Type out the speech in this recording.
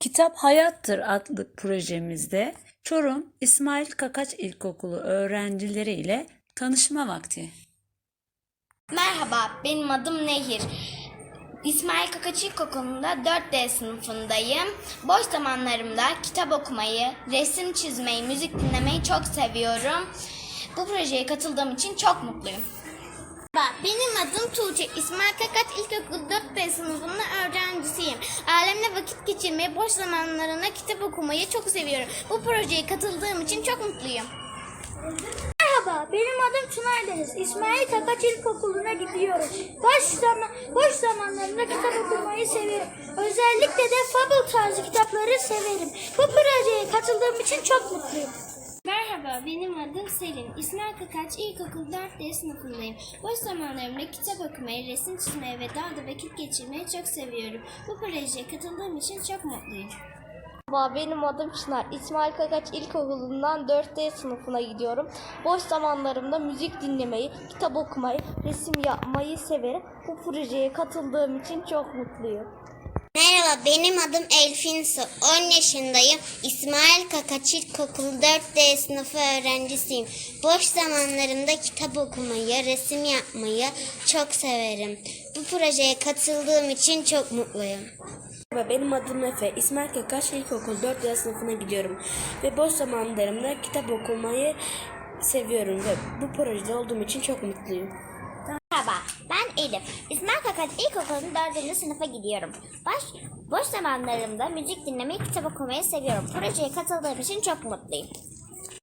Kitap Hayattır adlı projemizde Çorum İsmail Kakaç İlkokulu öğrencileri ile tanışma vakti. Merhaba, benim adım Nehir. İsmail Kakaç İlkokulu'nda 4D sınıfındayım. Boş zamanlarımda kitap okumayı, resim çizmeyi, müzik dinlemeyi çok seviyorum. Bu projeye katıldığım için çok mutluyum. Merhaba, benim adım Tuğçe. İsmail Kakat İlkokul 4B sınıfının öğrencisiyim. Ailemle vakit geçirmeyi, boş zamanlarında kitap okumayı çok seviyorum. Bu projeye katıldığım için çok mutluyum. Merhaba, benim adım Çınar Deniz. İsmail Kakaç İlkokulu'na gidiyorum. Boş, zaman, boş zamanlarımda kitap okumayı severim. Özellikle de fable tarzı kitapları severim. Bu projeye katıldığım için çok mutluyum. Merhaba, benim adım Selin. İsmail Kakaç İlkokul 4D sınıfındayım. Boş zamanlarımda kitap okumayı, resim çizmeyi ve dağda vakit geçirmeyi çok seviyorum. Bu projeye katıldığım için çok mutluyum. Merhaba benim adım Çınar. İsmail Kakaç İlkokulu'ndan 4D sınıfına gidiyorum. Boş zamanlarımda müzik dinlemeyi, kitap okumayı, resim yapmayı severim. Bu projeye katıldığım için çok mutluyum. Merhaba benim adım Elfin Su. 10 yaşındayım. İsmail Kakaç İlkokulu 4D sınıfı öğrencisiyim. Boş zamanlarımda kitap okumayı, resim yapmayı çok severim. Bu projeye katıldığım için çok mutluyum. Merhaba benim adım Efe. İsmail Kakaş İlkokul 4 yaş sınıfına gidiyorum. Ve boş zamanlarımda kitap okumayı seviyorum ve bu projede olduğum için çok mutluyum. Elif. İsmail Kakat İlkokulu'nun 4. sınıfa gidiyorum. Boş, boş zamanlarımda müzik dinlemeyi, kitap okumayı seviyorum. Projeye katıldığım için çok mutluyum.